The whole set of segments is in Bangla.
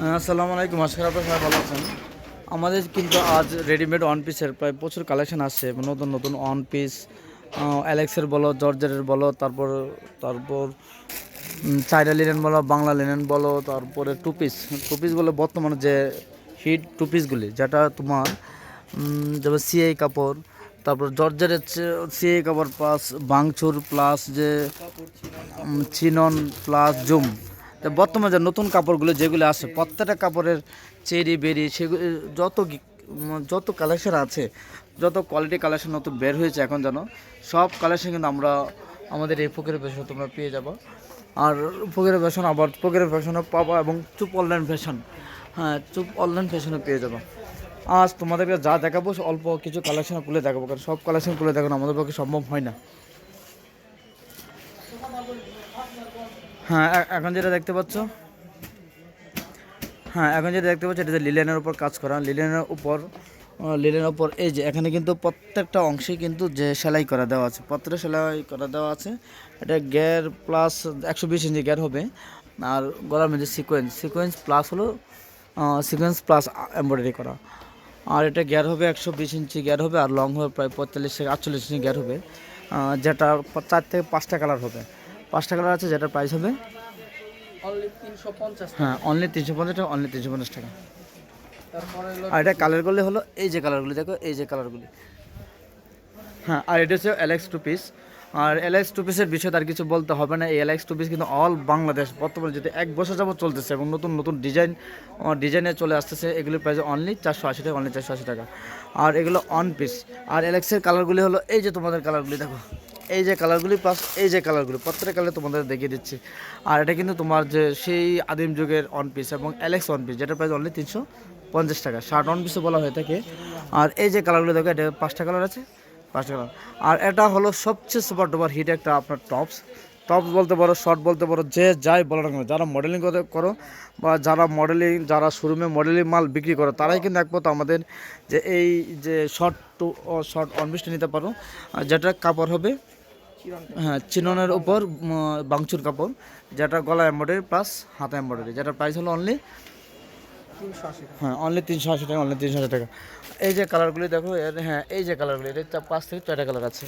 আসসালামু আলাইকুম। আজকে আপনার সবাই ভালো আছেন। আমাদের কিন্তু আজ রেডিমেড ওয়ান পিসের প্রায় প্রচুর কালেকশন আসছে। নতুন নতুন ওয়ান পিস অ্যালেক্সের বলো জর্জের বলো, তারপর তারপর চাইনা লিনেন বলো, বাংলা লিনেন বলো, তারপরে টু পিস টু বর্তমানে যে হিট টু পিসগুলি যেটা তোমার যেমন সিআই কাপড়, তারপর জর্জের সিআই কাপড় প্লাস বাংচুর প্লাস যে চিনন প্লাস জুম তো বর্তমানে যে নতুন কাপড়গুলো যেগুলো আছে, প্রত্যেকটা কাপড়ের চেরি, বেরি সেগুলো যত যত কালেকশন আছে, যত কোয়ালিটি কালেকশন নতুন বের হয়েছে এখন যেন, সব কালেকশন কিন্তু আমরা আমাদের এই ফকিরের ফ্যাশন তোমরা পেয়ে যাব। আর ফকিরের ফ্যাশন আবার ফকিরের ফ্যাশনও পাবো এবং চুপ অনলাইন ফ্যাশন হ্যাঁ চুপ অনলাইন ফ্যাশনে পেয়ে যাব। আজ তোমাদেরকে যা দেখাবো, অল্প কিছু কালেকশন খুলে দেখাবো, কারণ সব কালেকশন খুলে দেখানো আমাদের পক্ষে সম্ভব হয় না। হ্যাঁ এখন যেটা দেখতে পাচ্ছ হ্যাঁ এখন যেটা দেখতে পাচ্ছ, এটা যে লিলেনের উপর কাজ করা। লিলেনের উপর লিলেনের উপর, এই যে এখানে কিন্তু প্রত্যেকটা অংশে কিন্তু যে সেলাই করা দেওয়া আছে পত্রে সেলাই করা দেওয়া আছে। এটা গ্যার প্লাস একশো বিশ ইঞ্চি গ্যার হবে। আর গলার মধ্যে সিকোয়েন্স সিকোয়েন্স প্লাস হলো সিকোয়েন্স প্লাস এমব্রয়ডারি করা। আর এটা গ্যার হবে একশো বিশ ইঞ্চি গ্যার হবে, আর লং হবে প্রায় পঁয়তাল্লিশ থেকে আটচল্লিশ ইঞ্চি গ্যার হবে। যেটা চার থেকে পাঁচটা কালার হবে। পাঁচটা কালার আছে যেটার প্রাইস হবে? হ্যাঁ অনলি তিনশো পঞ্চাশ টাকা অনলি তিনশো পঞ্চাশ টাকা। আর এটা কালারগুলি হলো এই যে কালারগুলি দেখো এই যে কালারগুলি হ্যাঁ আর এটা হচ্ছে এলএক্স টু পিস আর এলএক্স টু পিসের বিষয়ে তার কিছু বলতে হবে না। এই এলএক্স টু পিস কিন্তু অল বাংলাদেশ বর্তমানে যেটা এক বছর যাবত চলতেছে এবং নতুন নতুন ডিজাইন ডিজাইনে চলে আসতেছে এগুলির প্রাইস অনলি চারশো আশি টাকা অনলি চারশো আশি টাকা। আর এগুলো অন পিস আর এলএক্সের কালারগুলি হলো এই যে তোমাদের কালারগুলি দেখো। এই যে কালারগুলি প্লাস এই যে কালারগুলি, প্রত্যেকটা কালার তোমাদের দেখিয়ে দিচ্ছি। আর এটা কিন্তু তোমার যে সেই আদিম যুগের ওয়ান পিস এবং অ্যালেক্স ওয়ান পিস যেটা প্রাইস অনলি তিনশো পঞ্চাশ টাকা। শার্ট অন পিসও বলা হয়ে থাকে। আর এই যে কালারগুলো দেখো, এটা পাঁচটা কালার আছে, পাঁচটা কালার। আর এটা হলো সবচেয়ে সুপার ডুপার হিট একটা আপনার টপস টপস বলতে পারো শর্ট বলতে পারো, যে যাই বলো না যারা মডেলিং করো বা যারা মডেলিং যারা শোরুমে মডেলিং মাল বিক্রি করো, তারাই কিন্তু একমত আমাদের যে এই যে শর্ট টু শর্ট অনবিষ্ট নিতে পারো যেটা কাপড় হবে হ্যাঁ চিননের উপর বাংচুর কাপড় যেটা গলা এম্বয়ডারি প্লাস হাতা এম্বয়ডারি যেটা প্রাইস হলো অনলি হ্যাঁ অনলি তিনশো আশি টাকা অনলি তিনশো আশি টাকা। এই যে কালারগুলি দেখো এর হ্যাঁ এই যে কালারগুলি এর পাঁচ থেকে ছয়টা কালার আছে।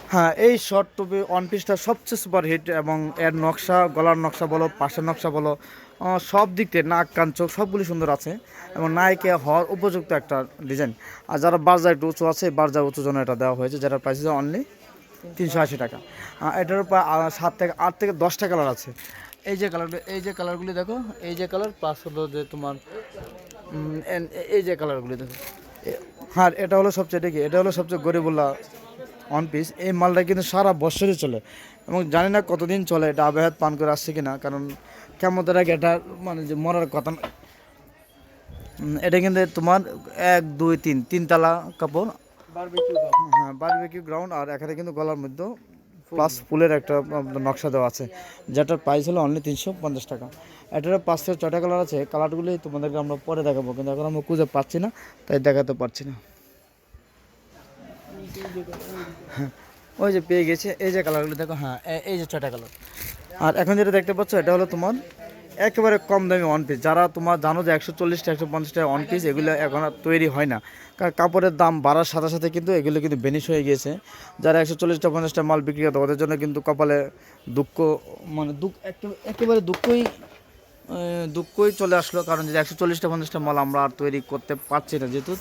হ্যাঁ এই শর্ট টুপি ওয়ান পিসটা সবচেয়ে সুপার হিট এবং এর নকশা গলার নকশা বলো পাশের নকশা বলো সব দিক থেকে নাক কান চোখ সবগুলি সুন্দর আছে এবং নায়িকে হওয়ার উপযুক্ত একটা ডিজাইন আর যারা বারজার একটু উঁচু আছে বারজার উঁচু জন্য এটা দেওয়া হয়েছে যেটার প্রাইস অনলি তিনশো আশি টাকা। এটার উপর সাত থেকে, আট থেকে দশটা কালার আছে। এই যে কালারগুলি এই যে কালারগুলি দেখো, এই যে কালার প্লাস হলো যে তোমার এই যে কালারগুলি দেখো। হ্যাঁ এটা হলো সবচেয়ে কি? এটা হলো সবচেয়ে গরিবুল্লাহ ওয়ান পিস এই মালটা কিন্তু সারা বছরই চলে। এবং জানি না কতদিন চলে, এটা আবহাওয়াত পান করে আসছে কিনা, কারণ কেমতের আগে এটা মানে যে মরার কথা এটা কিন্তু তোমার এক, দুই, তিন, তিনতলা কাপড় হ্যাঁ বারবিকিউ গ্রাউন্ড আর এখানে কিন্তু গলার মধ্যে প্লাস ফুলের একটা নকশা দেওয়া আছে। যেটার প্রাইস হলো অনলি তিনশো পঞ্চাশ টাকা। এটার পাঁচ থেকে ছয়টা কালার আছে। কালারগুলি তোমাদেরকে আমরা পরে দেখাবো কিন্তু এখন আমরা খুঁজে পাচ্ছি না তাই দেখাতে পারছি না। হ্যাঁ ওই যে পেয়ে গেছে এই যে কালারগুলো দেখো হ্যাঁ এই যে ছয়টা কালার আর এখন যেটা দেখতে পাচ্ছ এটা হলো তোমার একেবারে কম দামি ওয়ান পিস যারা তোমার জানো যে একশো চল্লিশটা একশো পঞ্চাশ টাকা ওয়ান পিস এগুলো এখন আর তৈরি হয় না। কারণ কাপড়ের দাম বাড়ার সাথে সাথে কিন্তু এগুলো কিন্তু বেনিশ হয়ে গিয়েছে। যারা একশো চল্লিশটা পঞ্চাশটা মাল বিক্রি করতো ওদের জন্য কিন্তু কপালে দুঃখ মানে দুঃখ একেবারে দুঃখই দুঃখই চলে আসলো। কারণ যে একশো চল্লিশটা পঞ্চাশটা মাল আমরা আর তৈরি করতে পারছি না, যেহেতু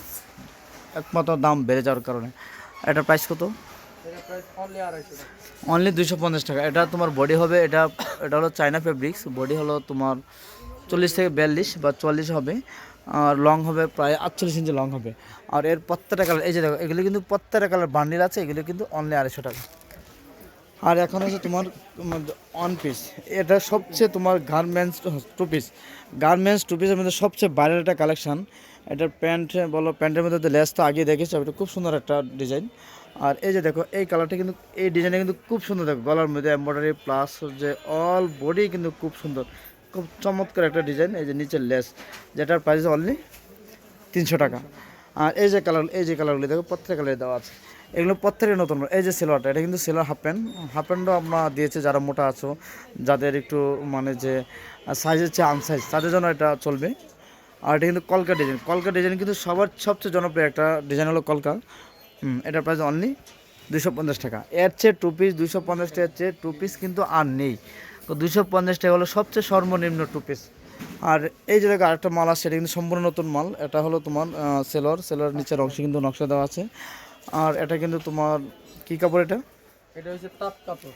একমাত্র দাম বেড়ে যাওয়ার কারণে। এটার প্রাইস কত? এটা অনলি দুইশো পঞ্চাশ টাকা। এটা তোমার বডি হবে, এটা এটা হলো চায়না ফেব্রিক্স বডি হলো তোমার চল্লিশ থেকে বিয়াল্লিশ বা চুয়াল্লিশ হবে। আর লং হবে প্রায় আটচল্লিশ ইঞ্চি লং হবে। আর এর প্রত্যেকটা কালার এই যে দেখো, এগুলো কিন্তু প্রত্যেকটা কালার বান্ডিল আছে, এগুলো কিন্তু অনলি আড়াইশো টাকা। আর এখন হচ্ছে তোমার অন পিস এটা সবচেয়ে তোমার garments two piece garments two পিসের মধ্যে সবচেয়ে বাইরের একটা কালেকশন এটার প্যান্ট, বলো, প্যান্টের মধ্যে লেস তো আগে দেখেছ, এটা খুব সুন্দর একটা ডিজাইন। আর এই যে দেখো, এই কালারটা কিন্তু, এই ডিজাইনটা কিন্তু খুব সুন্দর, দেখো, গলার মধ্যে এম্ব্রয়ডারি প্লাস যে অল বডি কিন্তু খুব সুন্দর। খুব চমৎকার একটা ডিজাইন, এই যে নিচের লেস, যেটার প্রাইস অনলি তিনশো টাকা। আর এই যে কালার এই যে কালারগুলি দেখো প্রত্যেক কালারে দেওয়া আছে। এগুলো প্রত্যেকের নতুন, এই যে সেলোয়ারটা এটা কিন্তু সেলোয়ার হাফ প্যান্ট হাফ প্যান্টও আমরা দিয়েছে, যারা মোটা আছো, যাদের একটু মানে যে সাইজের চেয়ে আনসাইজ তাদের জন্য এটা চলবে। আর এটা কিন্তু কলকা ডিজাইন কলকা ডিজাইন কিন্তু সবার সবচেয়ে জনপ্রিয় একটা ডিজাইন হলো কলকা। হুম এটার প্রাইস অনলি দুশো পঞ্চাশ টাকা। এর চেয়ে টু পিস দুশো পঞ্চাশ টাকার চেয়ে টু পিস কিন্তু আর নেই। তো দুশো পঞ্চাশ টাকা হলো সবচেয়ে সর্বনিম্ন টু পিস আর এই যে দেখো আরেকটা মাল আছে এটা কিন্তু সম্পূর্ণ নতুন মাল। এটা হলো তোমার সেলর সেলর নিচের অংশে কিন্তু নকশা দেওয়া আছে। আর এটা কিন্তু তোমার কি কাপড় এটা? এটা হচ্ছে তাঁত কাপড়।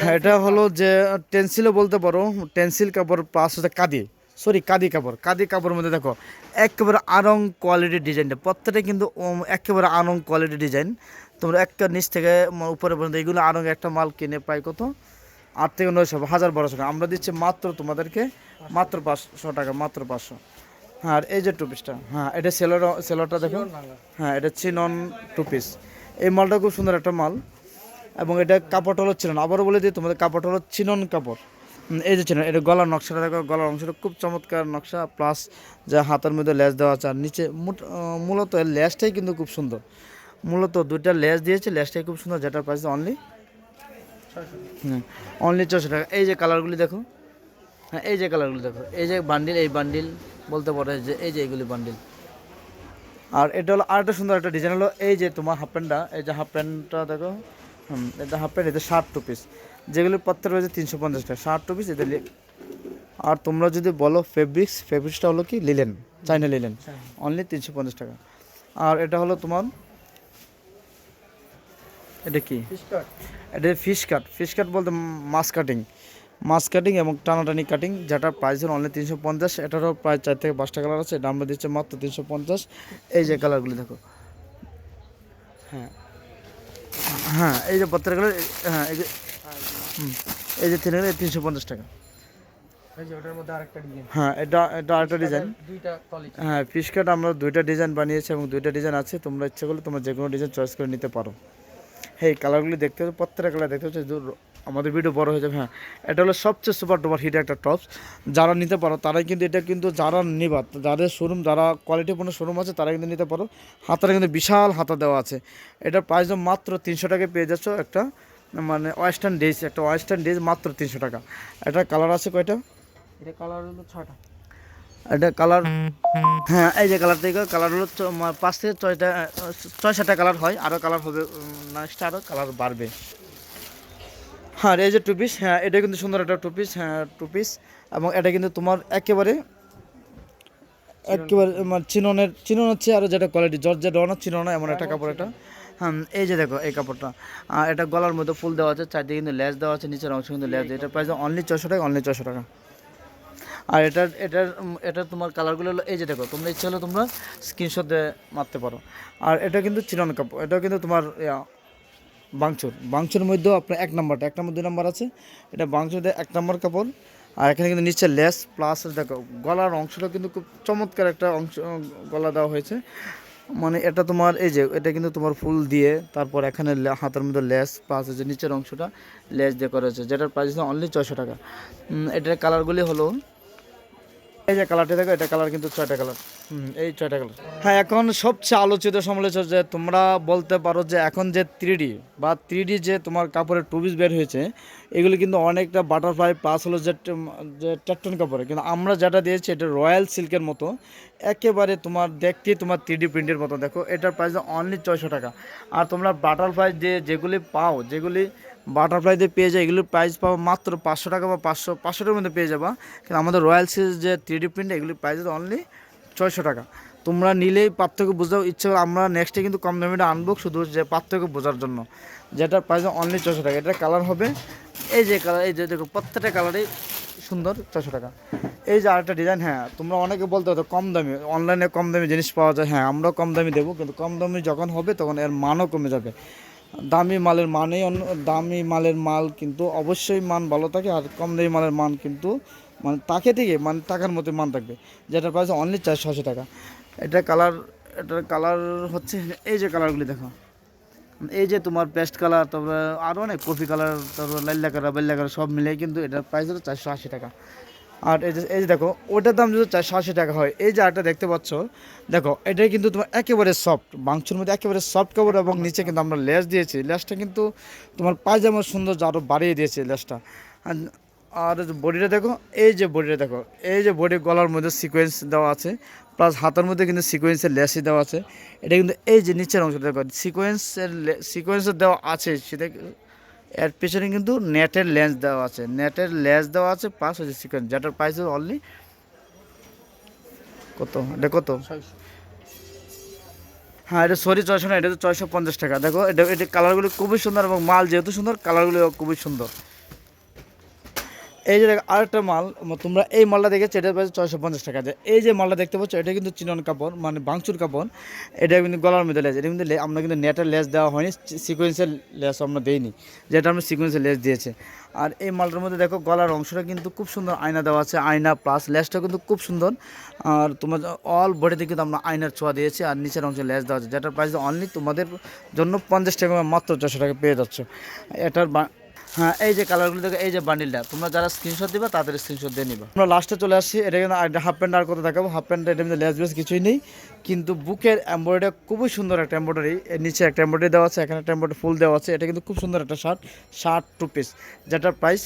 হ্যাঁ এটা হলো যে টেন্সিলও বলতে পারো। টেন্সিল কাপড় প্লাস হচ্ছে কাদি। সরি কাদি কাপড় কাদি কাপড়ের মধ্যে দেখো একেবারে আরং কোয়ালিটির ডিজাইনটা প্রত্যেকটা কিন্তু একেবারে আরং কোয়ালিটির ডিজাইন তোমরা একটা নিচ থেকে উপরে পর্যন্ত এগুলো আরং একটা মাল কিনে পাই কত? আট থেকে নয়শো হাজার বারোশো টাকা। আমরা দিচ্ছি মাত্র তোমাদেরকে মাত্র পাঁচশো টাকা মাত্র পাঁচশো। হ্যাঁ আর এই যে টু পিসটা হ্যাঁ এটা সেলোর সেলোরটা দেখো। হ্যাঁ এটা চিনন টু পিস এই মালটা খুব সুন্দর একটা মাল। এবং এটা কাপড়টা হলো চিনন আবারও বলে দিই তোমাদের কাপড়টা হলো চিনন কাপড়। এই যে এটা গলার নকশাটা, দেখো, গলার অংশটা খুব চমৎকার নকশা প্লাস যা হাতের মধ্যে লেস দেওয়া আছে, আর নিচে মূলত লেসটাই কিন্তু খুব সুন্দর। মূলত দুইটা লেস দিয়েছে, লেসটাই খুব সুন্দর, যেটার প্রাইস অনলি অনলি ছশো টাকা। এই যে কালারগুলি দেখো হ্যাঁ এই যে কালারগুলি দেখো, এই যে বান্ডিল এই বান্ডিল বলতে পারে যে এই যে এইগুলি বান্ডিল আর এটা হলো আরেকটা সুন্দর একটা ডিজাইন হলো, এই যে তোমার হাফ প্যান্টটা এই যে হাফ প্যান্টটা দেখো এটা হাফ প্যান্ট এটা শার্ট টু পিস যেগুলি পত্র রয়েছে তিনশো পঞ্চাশ টাকা শার্ট টু পিস এদের আর তোমরা যদি বলো ফেব্রিক্স ফেব্রিক্সটা হলো কি? লিলেন চাইনা লিলেন অনলি তিনশো পঞ্চাশ টাকা। আর এটা হলো তোমার এটা কি? ফিশ কাট এটা ফিশ কাট ফিশ কাট বলতে মাছ কাটিং মাছ কাটিং এবং টানাটানি কাটিং যেটার প্রাইস হলো অনলি তিনশো পঞ্চাশ এটারও প্রায় চার থেকে পাঁচটা কালার আছে এটা আমরা দিচ্ছে মাত্র তিনশো পঞ্চাশ। এই যে কালারগুলি দেখো। হ্যাঁ। হ্যাঁ এই যে প্রত্যেক হ্যাঁ এই যে এই যে তিন তিনশো পঞ্চাশ টাকা। এই হ্যাঁ এটা এটা আরেকটা ডিজাইন হ্যাঁ ফিশ কাট আমরা দুইটা ডিজাইন বানিয়েছি এবং দুইটা ডিজাইন আছে। তোমরা ইচ্ছা করলে তোমরা যে কোনো ডিজাইন চয়েস করে নিতে পারো। হ্যাঁ কালারগুলি দেখতে হচ্ছে প্রত্যেকটা কালার দেখতে হচ্ছে আমাদের ভিডিও বড় হয়ে যাবে হ্যাঁ। এটা হলো সবচেয়ে সুপার ডুপার হিট একটা টপস যারা নিতে পারো তারাই কিন্তু এটা কিন্তু যারা নিবা যাদের শোরুম যারা কোয়ালিটিপূর্ণ শোরুম আছে তারা কিন্তু নিতে পারো। হাতাটা কিন্তু বিশাল হাতা দেওয়া আছে। এটার প্রাইস মাত্র তিনশো টাকায় পেয়ে যাচ্ছ একটা মানে ওয়েস্টার্ন ড্রেস একটা ওয়েস্টার্ন ড্রেস মাত্র তিনশো টাকা। এটা কালার আছে কয়টা? এটা কালার হলো ছটা এটা কালার হ্যাঁ এই যে কালার থেকে কালার হলো পাঁচ থেকে ছয়টা ছয় সাতটা কালার হয়। আরও কালার হবে নেক্সট আরও কালার বাড়বে। হ্যাঁ এই যে টু পিস হ্যাঁ এটা কিন্তু সুন্দর একটা টু পিস হ্যাঁ টু পিস এবং এটা কিন্তু তোমার একেবারে একেবারে মানে চিননের চিনন হচ্ছে আরও যেটা কোয়ালিটি জর্জে ডনা চিনন, এমন একটা কাপড় এটা। হ্যাঁ এই যে দেখো, এই কাপড়টা। এটা গলার মধ্যে ফুল দেওয়া আছে, চারদিকে কিন্তু লেস দেওয়া আছে, নিচের অংশ কিন্তু লেস এটা প্রাইস অনলি ছশো টাকা অনলি ছশো টাকা। আর এটার এটার এটার তোমার কালারগুলো হলো, এই যে দেখো, তোমরা ইচ্ছে হলে তোমরা স্ক্রিনশট দিয়ে মারতে পারো। আর এটা কিন্তু চিরন কাপড়, এটাও কিন্তু তোমার বাংচুর। বাংচুর মধ্যেও আপনার এক নাম্বারটা, এক নম্বর, দুই নাম্বার আছে। এটা বাংচুর এক নম্বর কাপড়। আর এখানে কিন্তু নিচে লেস, প্লাস দেখো, গলার অংশটা কিন্তু খুব চমৎকার একটা অংশ, গলা দেওয়া হয়েছে। মানে এটা তোমার, এই যে, এটা কিন্তু তোমার ফুল দিয়ে, তারপর এখানে হাতের মধ্যে লেস, প্লাস যে নিচের অংশটা, লেস দিয়ে করা হয়েছে, যেটার প্রাইস অনলি ছয়শো টাকা। এটার কালারগুলি হলো এই যে কালারটা দেখো, এটা কালার কিন্তু ছয়টা কালার হুম, এই ছয়টা কালার হ্যাঁ এখন সবচেয়ে আলোচিত সমালোচনা যে তোমরা বলতে পারো যে এখন যে থ্রি বা থ্রি যে তোমার কাপড়ের টুবিস বের হয়েছে, এগুলো কিন্তু অনেকটা বাটারফ্লাই প্লাস হলো যে যে টেকটন কাপড়ে। কিন্তু আমরা যেটা দিয়েছি, এটা রয়্যাল সিল্কের মতো। একেবারে তোমার দেখতে তোমার থ্রি প্রিন্টের মতো। দেখো, এটার প্রাইস অনলি ছয়শো টাকা। আর তোমরা বাটারফ্লাই যে, যেগুলি পাও, যেগুলি বাটারফ্লাই দিয়ে পেয়ে যায়, এগুলোর প্রাইস পাবো মাত্র পাঁচশো টাকা বা পাঁচশো পাঁচশোটার মধ্যে পেয়ে যাবা। কিন্তু আমাদের রয়্যাল সিরিজ যে থ্রি প্রিন্ট এগুলির প্রাইস অনলি ছয়শো টাকা। তোমরা নিলেই পার্থক্য বুঝতে ইচ্ছে করে আমরা নেক্সটে কিন্তু কম দামিটা আনব, শুধু যে পার্থক্য বোঝার জন্য। যেটার প্রাইস অনলি ছশো টাকা, এটার কালার হবে এই যে কালার এই যে দেখো প্রত্যেকটা কালারই সুন্দর ছশো টাকা। এই যে আরেকটা ডিজাইন হ্যাঁ তোমরা অনেকে বলতে হতো কম দামি অনলাইনে কম দামি জিনিস পাওয়া যায় হ্যাঁ আমরাও কম দামি দেবো, কিন্তু কম দামি যখন হবে তখন এর মানও কমে যাবে। দামি মালের মানেই অন্য, দামি মালের মাল কিন্তু অবশ্যই মান ভালো থাকে আর কম দামি মালের মান কিন্তু মানে তাকে থেকে মানে টাকার মতো মান থাকবে। যেটা প্রাইস অনলি চারশো আশি টাকা। এটা কালার এটার কালার হচ্ছে, এই যে কালারগুলি দেখো। এই যে তোমার পেস্ট কালার তারপরে আরও অনেক কফি কালার তারপর লাল্লা কালার বেল্লা কালার সব মিলিয়ে কিন্তু এটার প্রাইস হলো চারশো আশি টাকা। আর এই যে এই যে দেখো, ওটার দাম যদি চারশো আশি টাকা হয়, এই যে আরেকটা দেখতে পাচ্ছ, দেখো এটা কিন্তু তোমার একেবারে সফট মাংসের মধ্যে একেবারে সফট কাপড় এবং নিচে কিন্তু আমরা লেস দিয়েছি। লেসটা কিন্তু তোমার পায়জামার সৌন্দর্য আরও বাড়িয়ে দিয়েছে লেসটা আর আর বডিটা দেখো, এই যে বডিটা দেখো, এই যে বডি গলার মধ্যে সিকোয়েন্স দেওয়া আছে প্লাস হাতের মধ্যে কিন্তু সিকোয়েন্সের লেসই দেওয়া আছে। এটা কিন্তু এই যে নিচের অংশটা দেখো সিকোয়েন্সের সিকোয়েন্সের দেওয়া আছে, সেটা এর পিছনে কিন্তু নেটের লেন্স দেওয়া আছে। নেটের লেন্স দেওয়া আছে, পাঁচ হাজার সিকোয়েন্স যেটার প্রাইস অনলি কত? এটা কত? হ্যাঁ এটা সরি চয়শো না এটা তো ছয়শো পঞ্চাশ টাকা। দেখো, এটা এটা কালারগুলো খুবই সুন্দর এবং মাল যেহেতু সুন্দর কালারগুলো খুবই সুন্দর। এই যে দেখো, আরেকটা মাল তোমরা এই মালটা দেখেছ, এটার প্রাইস ছয়শো পঞ্চাশ টাকা। যে এই যে মালটা দেখতে পাচ্ছ, এটা কিন্তু চিনন কাপড় মানে বাংচুর কাপড়। এটা কিন্তু গলার মধ্যে লেস, এটা কিন্তু আমরা কিন্তু নেটের লেস দেওয়া হয়নি সিকোয়েন্সের লেস আমরা দেইনি, যেটা আমরা সিকোয়েন্সের লেস দিয়েছে। আর এই মালটার মধ্যে দেখো, গলার অংশটা কিন্তু খুব সুন্দর আয়না দেওয়া আছে, আয়না প্লাস লেসটা কিন্তু খুব সুন্দর। আর তোমার অল বডিতে কিন্তু আমরা আয়নার ছোঁয়া দিয়েছি, আর নিচের অংশে লেস দেওয়া আছে, যেটার প্রাইস অনলি তোমাদের জন্য পঞ্চাশ টাকা মাত্র চারশো টাকা পেয়ে যাচ্ছ। এটার হ্যাঁ এই যে কালারগুলো দেখো, এই যে বান্ডিলটা তোমরা যারা স্ক্রিনশট দিবা, তাদের স্ক্রিনশট দিয়ে নিবা। আমরা লাস্টে চলে আসছি, এটা কিন্তু হাফ প্যান্ট আর কত দেখাবো। হাফ প্যান্ট এটা মধ্যে লেস বেস কিছুই নেই, কিন্তু বুকের এমব্রয়ডারি খুবই সুন্দর একটা এমব্রয়ডারি এর নিচে একটা এমব্রয়ডারি দেওয়া আছে, এখানে একটা এমব্রয়ডারি ফুল দেওয়া আছে, এটা কিন্তু খুব সুন্দর একটা শার্ট শার্ট টু পিস যেটার প্রাইস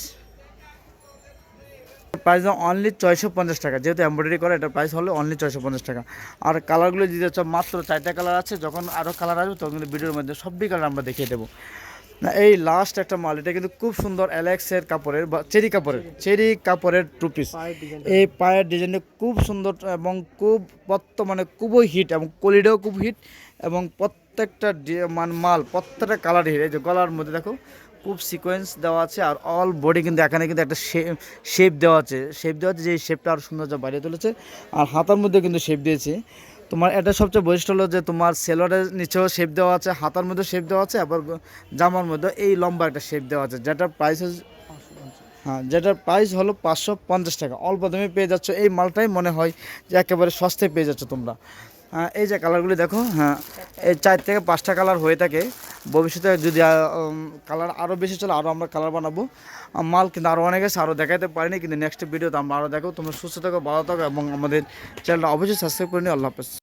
প্রাইস অনলি ছয়শো পঞ্চাশ টাকা, যেহেতু এমব্রয়ডারি করে এটার প্রাইস হলো অনলি ছয়শো পঞ্চাশ টাকা। আর কালারগুলো দিতে হচ্ছে মাত্র চারটা কালার আছে, যখন আরও কালার আসবে, তখন কিন্তু ভিডিওর মধ্যে সবই কালার আমরা দেখিয়ে দেবো। না এই লাস্ট একটা মাল এটা কিন্তু খুব সুন্দর অ্যালেক্সের কাপড়ের বা চেরি কাপড়ের চেরি কাপড়ের টু। পিস এই পায়ের ডিজাইনটা খুব সুন্দর এবং খুব বর্তমানে খুবই হিট এবং কোয়ালিটিও খুব হিট এবং প্রত্যেকটা মান মাল প্রত্যেকটা কালার হিট এই যে গলার মধ্যে দেখো খুব সিকোয়েন্স দেওয়া আছে আর অল বডি কিন্তু এখানে কিন্তু একটা শেপ দেওয়া আছে। শেপ দেওয়া আছে যে শেপটা আরও সৌন্দর্য বাড়িয়ে তুলেছে। আর হাতার মধ্যে কিন্তু শেপ দিয়েছে। তোমার এটা সবচেয়ে বৈশিষ্ট্য হলো যে তোমার সেলোয়ারের নিচেও শেপ দেওয়া আছে হাতার মধ্যে শেপ দেওয়া আছে আবার জামার মধ্যে এই লম্বা একটা শেপ দেওয়া আছে যেটার প্রাইস হ্যাঁ যেটার প্রাইস হলো পাঁচশো পঞ্চাশ টাকা। অল্প দামে পেয়ে যাচ্ছ এই মালটাই মনে হয় যে একেবারে সস্তায় পেয়ে যাচ্ছ তোমরা। হ্যাঁ, এই যে কালারগুলি দেখো হ্যাঁ এই চার থেকে পাঁচটা কালার হয়ে থাকে। ভবিষ্যতে যদি কালার আরও বেশি চলে আরও আমরা কালার বানাবো। মাল কিন্তু আরও অনেক আছে আরও দেখাতে পারিনি কিন্তু নেক্সট ভিডিওতে আমরা আরও দেখো। তোমরা সুস্থ থাকো ভালো থাকো এবং আমাদের চ্যানেলটা অবশ্যই সাবস্ক্রাইব করে নিও। আল্লাহ হাফেজ।